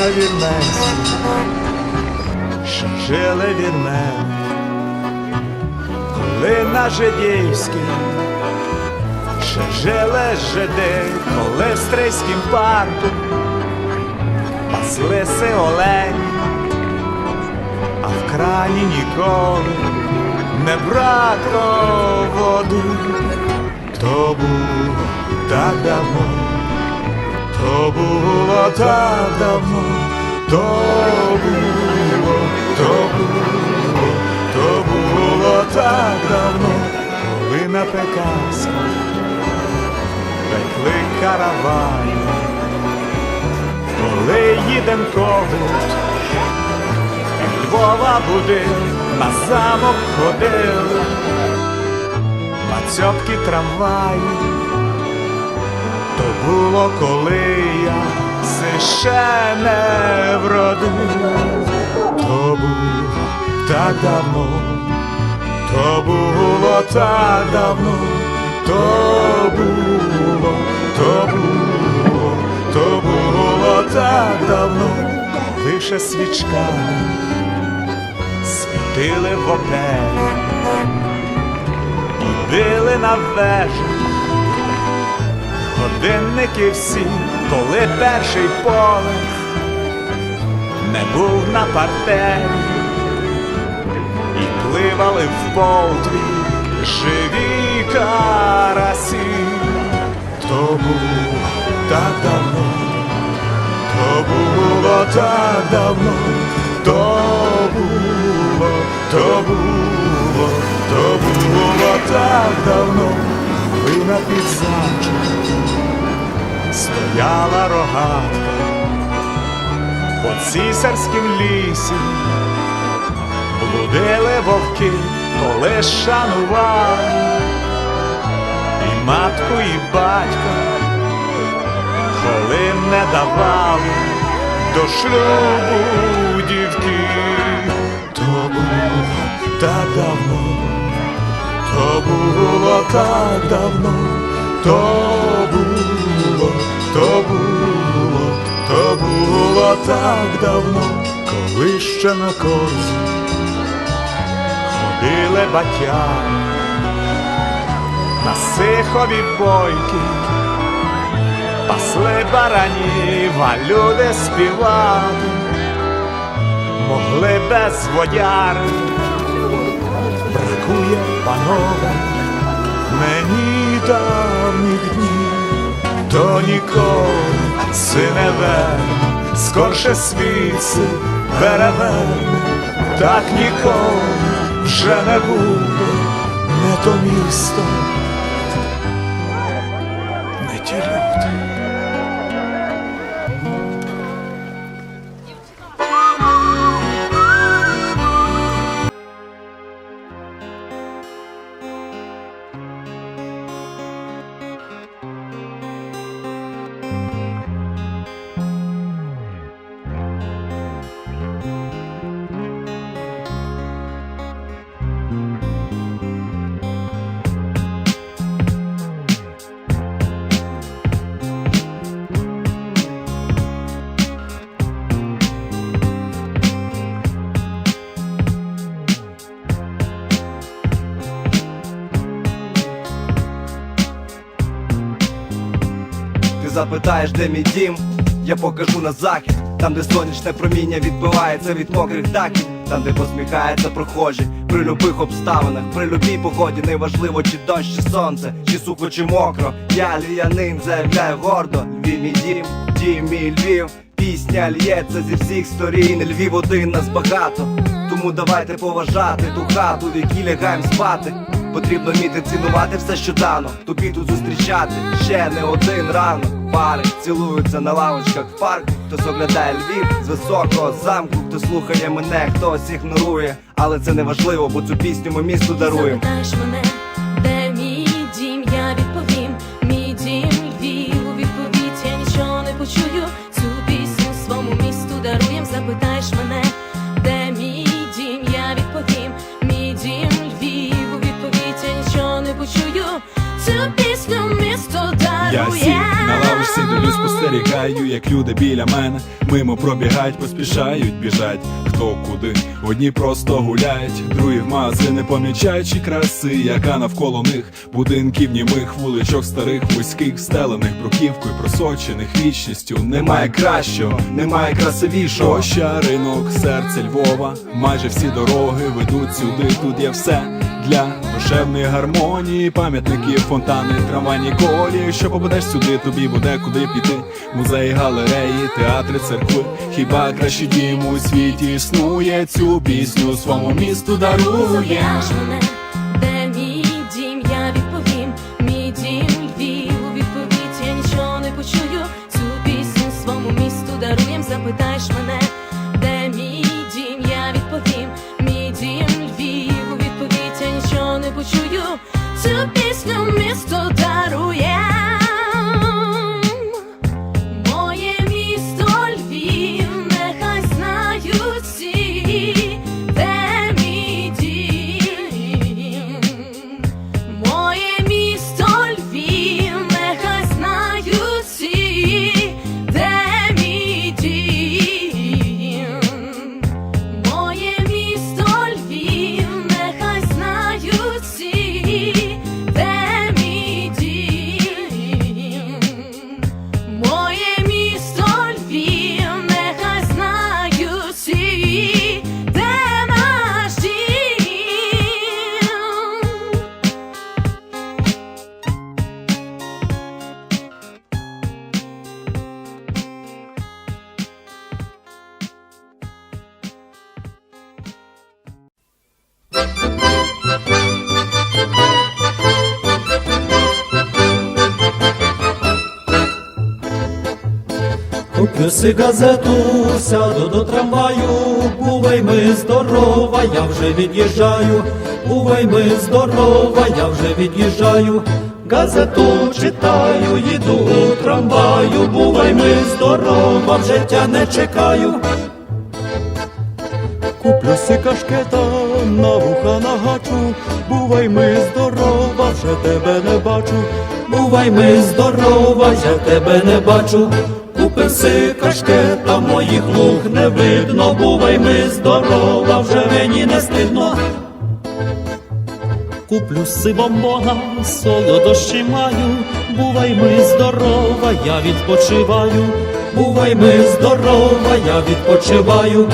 на що жили вірмени, коли на жидівській, ще жили жиди, коли в стрийськім парку паслися олені, а в крані ніколи не бракло води, то було так давно. То було так давно, то було, то було, то було так давно, коли на Пекарську пекли караваї, коли їдем когут, і Львова будив, на замок ходили, на цьопки трамваї. То було, коли я се ще не вродив, то було так давно, то було так давно, то було, то було, то було так давно, коли ще свічками світили в опері били на вежах годинники всі, коли перший поверх не був на партері, і пливали в полтві живі карасі, то було так давно, то було так давно, то було, то було, рогатка по цісарськім лісі, блудили вовки, то коли шанували. І матку, і батька, коли не давали до шлюбу дівки, то було так давно, то було так давно, то було, то було, було так давно, коли ще на корзі ходили батями на сихові бойки, пасли баранів, а люди співали, могли без водяри, бракує панове мені давніх днів, то ніколи сине верне, скорше світ переверне, так ніколи вже не буде, не то місто, не ті люди. Запитаєш, де мій дім, я покажу на захід, там, де сонячне проміння відбивається від мокрих дахів, там, де посміхається прохожі, при любих обставинах, при любій погоді, неважливо, чи дощ, чи сонце, чи сухо, чи мокро. Я ліянин заявляю гордо, Львів мій дім, дім мій Львів. Пісня л'ється зі всіх сторін, Львів один нас багато. Тому давайте поважати ту хату, в якій лягаєм спати. Потрібно вміти цінувати все, що дано, тобі тут зустрічати ще не один ранок. Пари цілуються на лавочках в парку. Хтось оглядає Львів з високого замку, хто слухає мене, хтось ігнорує. Але це не важливо, бо цю пісню ми місту даруємо. Дарує. сів на лаву сидою спостерігаю, як люди біля мене мимо пробігають, поспішають, біжать. Хто куди? Одні просто гуляють, другі в магазини помічаючи краси, яка навколо них будинків німих, вуличок старих, вузьких, стелених бруківкою, просочених вічністю. Немає кращого, немає красивішого. Площа, ринок, серце Львова, майже всі дороги ведуть сюди, тут є все для душевної гармонії, пам'ятники, фонтани, трамвайні колії. Що попадеш сюди, тобі буде куди піти. Музеї, галереї, театри, церкви. Хіба краще дім у світі існує цю пісню своєму місту дарує. Почую, цю пісню місто даруєм. Куплю си газету, сяду до трамваю, бувай ми здорова, я вже від'їжджаю, бувай ми здорова, я вже від'їжджаю, газету читаю, їду у трамваю, бувай ми здорова, в життя не чекаю. Куплю си кашкета, на вуха нагачу, бувай ми здорова, вже тебе не бачу, бувай ми здорова, я тебе не бачу. Купив кашкета, моїх луг не видно, бувай ми здорова, вже мені не стидно. Куплю сивом Бога, солодощі маю, бувай ми здорова, я відпочиваю, бувай ми здорова, я відпочиваю.